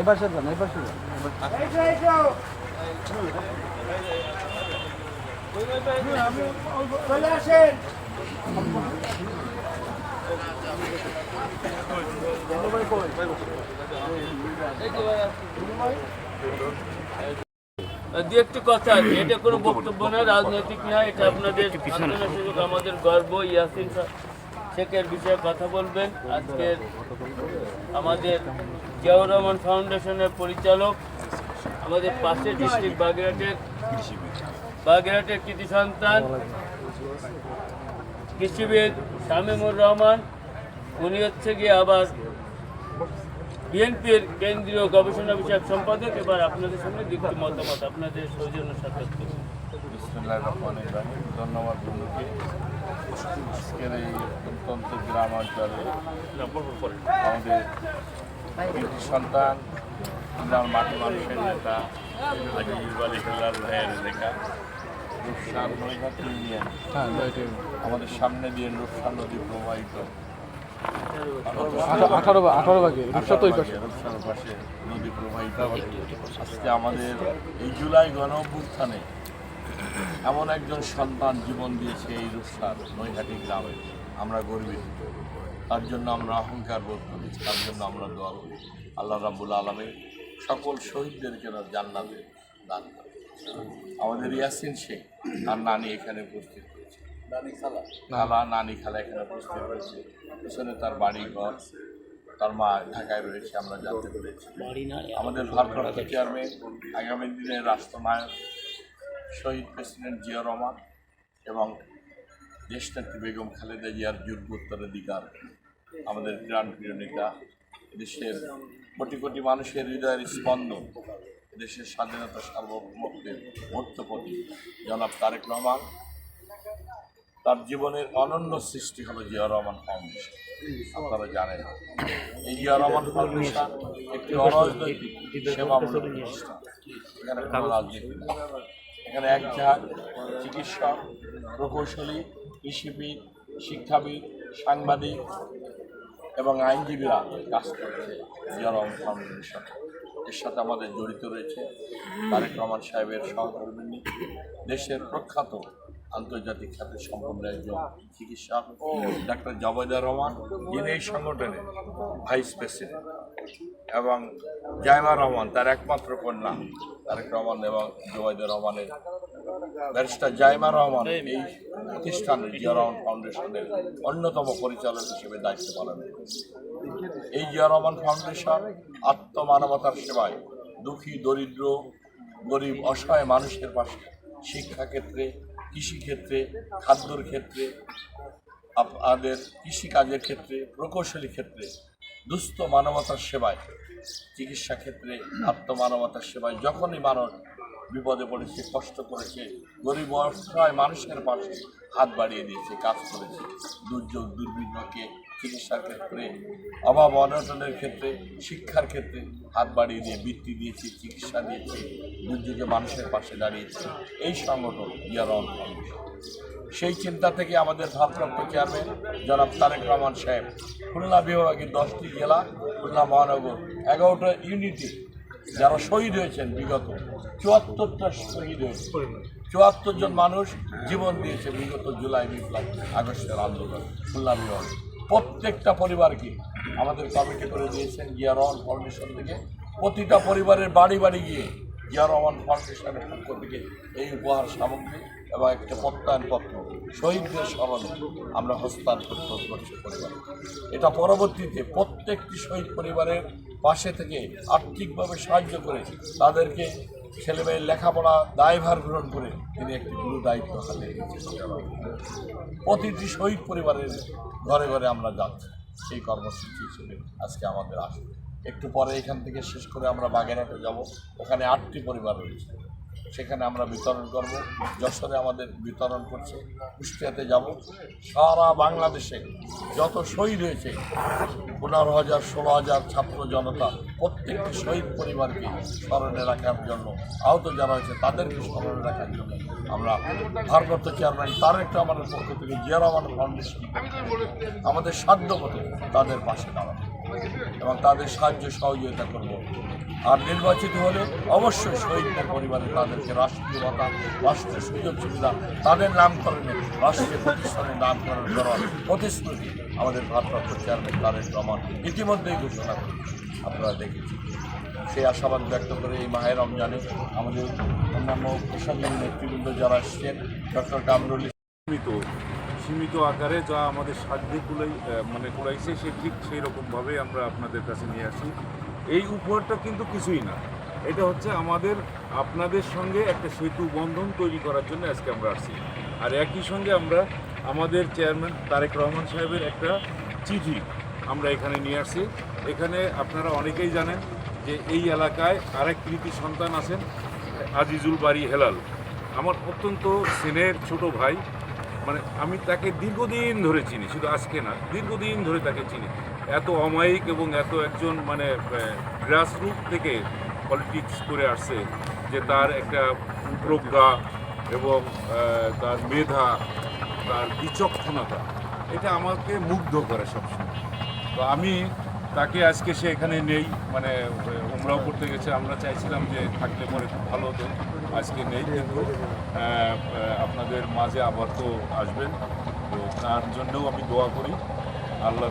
এবার সে যান এবার সে যান দু একটি কথা আছে এটা কোনো বক্তব্য না রাজনৈতিক না এটা আপনাদের সুযোগ আমাদের গর্ব ইয়াসিন শেখের বিষয়ে কথা বলবেন। আজকের আমাদের জিয়াউর রহমান ফাউন্ডেশনের পরিচালক আমাদের পাশের ডিস্ট্রিক্ট বাগেরহাটের বাগেরহাটের কৃতি সন্তান কৃষিবিদ শামীমুর রহমান উনি হচ্ছে গিয়ে আবার বিএনপির কেন্দ্রীয় গবেষণা বিষয়ক সম্পাদক এবার আপনাদের সামনে দ্বিতীয় মতামত আপনাদের সৌজন্য সাক্ষাৎ করুন বিসমুল্লাহ ধন্যবাদ বন্ধুকে। আজকের এই অত্যন্ত গ্রাম অঞ্চলে আমাদের কৃতি সন্তান গ্রাম মাটি মানুষের নেতা আজিজুল হেলাল ভাইয়ের লেখা রূপসান নৈহাট ইউনিয়ন আমাদের সামনে দিয়ে রূপসান নদী প্রবাহিত। আঠারো আঠারো ভাগে রূপসার পাশে। রূপসার পাশে নদী প্রবাহিত আজকে আমাদের এই জুলাই গণ অভ্যুত্থানে এমন একজন সন্তান জীবন দিয়েছে এই রূপসার নৈহাটি গ্রামে। আমরা গর্বিত। তার জন্য আমরা অহংকার বোধ করি, তার জন্য আমরা দোয়া করি। আল্লাহ রাবুল আলমে সকল শহীদদেরকে জান্নাতে দান করে। আমাদের ইয়াসিন শেখ, তার নানি এখানে উপস্থিত। খালা? নানি খালা এখানে উপস্থিত হয়েছে পিছনে তার বাড়ি ঘর। তার মা ঢাকায় রয়েছে আমরা জানতে পেরেছি। আমাদের ভারপ্রাপ্ত চেয়ারম্যান আগামী দিনের রাষ্ট্রনায়ক শহীদ প্রেসিডেন্ট জিয়া রহমান এবং দেশনেত্রী বেগম খালেদা জিয়ার যোগ্য উত্তরাধিকার আমাদের প্রাণপ্রিয় নেতা দেশের কোটি কোটি মানুষের হৃদয়ের স্পন্দন দেশের স্বাধীনতা সার্বভৌমত্বের মধ্যপতি জনাব তারেক রহমান তার জীবনের অনন্য সৃষ্টি হলো জিয়া রহমান ফাউন্ডেশন। আপনারা জানেন। এই জিয়া রহমান ফাউন্ডেশন একটি অরাজনৈতিক সেবামূলক প্রতিষ্ঠান। এখানে কোনো রাজনীতি এখানে এক ঝাঁক চিকিৎসক, প্রকৌশলী, কৃষিবিদ, শিক্ষাবিদ, সাংবাদিক এবং আইনজীবীরা কাজ করছে জিয়া রহমান ফাউন্ডেশন। এর সাথে আমাদের জড়িত রয়েছে তারেক রহমান সাহেবের সহকর্মী, দেশের প্রখ্যাত আন্তর্জাতিক খ্যাতি সম্পন্ন একজন চিকিৎসক ডাক্তার জবেদা রহমান, যিনি এই সংগঠনের ভাইস প্রেসিডেন্ট। এবং জায়মা রহমান তার একমাত্র কন্যা, তারেক রহমান এবং জোবাইদুর রহমানের ব্যারিস্টার জাইমা রহমান এই প্রতিষ্ঠানের জিয়া রহমান ফাউন্ডেশনের অন্যতম পরিচালক হিসেবে দায়িত্ব পালন এই জিয়া রহমান ফাউন্ডেশন আত্মমানবতার সেবায় দুঃখী, দরিদ্র, গরিব, অসহায় মানুষের পাশে শিক্ষাক্ষেত্রে কৃষিক্ষেত্রে, খাদ্যর ক্ষেত্রে আপনাদের কৃষিকাজের ক্ষেত্রে, প্রকৌশলী ক্ষেত্রে, দুস্থ মানবতার সেবায়, চিকিৎসা ক্ষেত্রে আত্মমানবতার সেবায় যখনই মানুষ বিপদে পড়েছে, কষ্ট করেছে, গরিব অসহায় মানুষের পাশে হাত বাড়িয়ে দিয়েছে, কাজ করেছে, দুর্যোগ, দুর্বিঘ্নকে চিকিৎসার ক্ষেত্রে, অভাব অনটনের ক্ষেত্রে, শিক্ষার ক্ষেত্রে হাত বাড়িয়ে দিয়ে বৃত্তি দিয়েছি, চিকিৎসা দিয়েছে, দুর্যোগে মানুষের পাশে দাঁড়িয়েছে। এই সংগঠন ইয়ারন ফাউন্ডেশন সেই চিন্তা থেকে আমাদের ভারপ্রাপ্ত চেয়ারম্যান জনাব তারেক রহমান সাহেব, খুলনা বিভাগের দশটি জেলা, খুলনা মহানগর, এগারোটা ইউনিটে যারা শহীদ হয়েছেন বিগত চুয়াত্তরটা শহীদ হয়েছে। চুয়াত্তর জন মানুষ জীবন দিয়েছে বিগত জুলাই, বিপ্লব, আগস্টের আন্দোলন, খুলনা বিভাগে। প্রত্যেকটা পরিবারকে আমাদের কমিটি করে দিয়েছেন জিয়া রহমান ফাউন্ডেশন থেকে। প্রতিটা পরিবারের বাড়ি বাড়ি গিয়ে জিয়া রহমান ফাউন্ডেশনের পক্ষ থেকে এই উপহার সামগ্রী এবং একটা প্রত্যয়নপত্র শহীদদের স্মরণে আমরা হস্তান্তর করছি পরিবার। এটা পরবর্তীতে প্রত্যেকটি শহীদ পরিবারের পাশে থেকে আর্থিকভাবে সাহায্য করে তাদেরকে ছেলেমেয়ের লেখাপড়া দায়ভার গ্রহণ করে তিনি একটি গুরু দায়িত্ব হাতে প্রতিটি শহীদ পরিবারের ঘরে ঘরে আমরা যাচ্ছি। সেই কর্মসূচি হিসেবে আজকে আমাদের আসবে। একটু পরে এখান থেকে শেষ করে আমরা বাগেরহাটে যাব। ওখানে আটটি পরিবার রয়েছে। সেখানে আমরা বিতরণ করব। যশোরে আমাদের বিতরণ করছে। কুষ্টিয়াতে যাব। সারা বাংলাদেশে যত শহীদ হয়েছে, পনেরো হাজার, ষোলো হাজার ছাত্র জনতা, প্রত্যেকটি শহীদ পরিবারকে স্মরণে রাখার জন্য, আহত যারা হয়েছে তাদেরকে স্মরণে রাখার জন্য আমরা ভারপ্রাপ্ত চেয়ারম্যান তারেক আমাদের পক্ষ থেকে জিয়া রহমান ফাউন্ডেশন আমাদের সাধ্য মতো তাদের পাশে দাঁড়াবো। এবং তাদের সাহায্য সহযোগিতা করব। আর নির্বাচিত হলে অবশ্যই শহীদদের পরিবারে তাদেরকে রাষ্ট্রীয় ভাতা রাষ্ট্রীয় সুযোগ সুবিধা, তাদের নামকরণে রাষ্ট্রীয় প্রতিষ্ঠানের নামকরণ করার প্রতিশ্রুতি আমাদের ভারপ্রাপ্ত চেয়ারম্যান তারেক রহমান ইতিমধ্যেই ঘোষণা করেছে আপনারা দেখেছেন। সেই আশাবাদ ব্যক্ত করে এই মাহের রমজানে আমাদের অন্যান্য প্রসঙ্গের নেতৃবৃন্দ যারা এসছেন, ডক্টর কামরুল সীমিত আকারে যা আমাদের সাধ্যে কুলাই মানে কুলাইছে সে ঠিক সেই রকমভাবে আমরা আপনাদের কাছে নিয়ে আসি। এই উপহারটা কিন্তু কিছুই না। এটা হচ্ছে আমাদের, আপনাদের সঙ্গে একটা সেতু বন্ধন তৈরি করার জন্য আজকে আমরা আসছি। আর একই সঙ্গে আমরা আমাদের চেয়ারম্যান তারেক রহমান সাহেবের একটা চিঠি আমরা এখানে নিয়ে আসছি। এখানে আপনারা অনেকেই জানেন যে এই এলাকায় আরেক কৃতি সন্তান আছেন, আজিজুল বাড়ি হেলাল। আমার অত্যন্ত সেনের ছোট ভাই মানে আমি তাকে দীর্ঘদিন ধরে চিনি, শুধু আজকে না, দীর্ঘদিন ধরে তাকে চিনি। এত অমায়িক এবং এত একজন মানে গ্রাসরুট থেকে পলিটিক্স করে আসছে যে তার একটা প্রজ্ঞা এবং তার মেধা, তার বিচক্ষণতা, এটা আমাকে মুগ্ধ করে সবসময়। তো আমি তাকে আজকে সে এখানে নেই মানে উমরাও করতে গেছে। আমরা চাইছিলাম যে থাকলে পরে খুব ভালো হতো। আজকে নেই কিন্তু আপনাদের মাঝে আবার তো আসবেন। তো তার জন্যও আমি দোয়া করি। আল্লাহ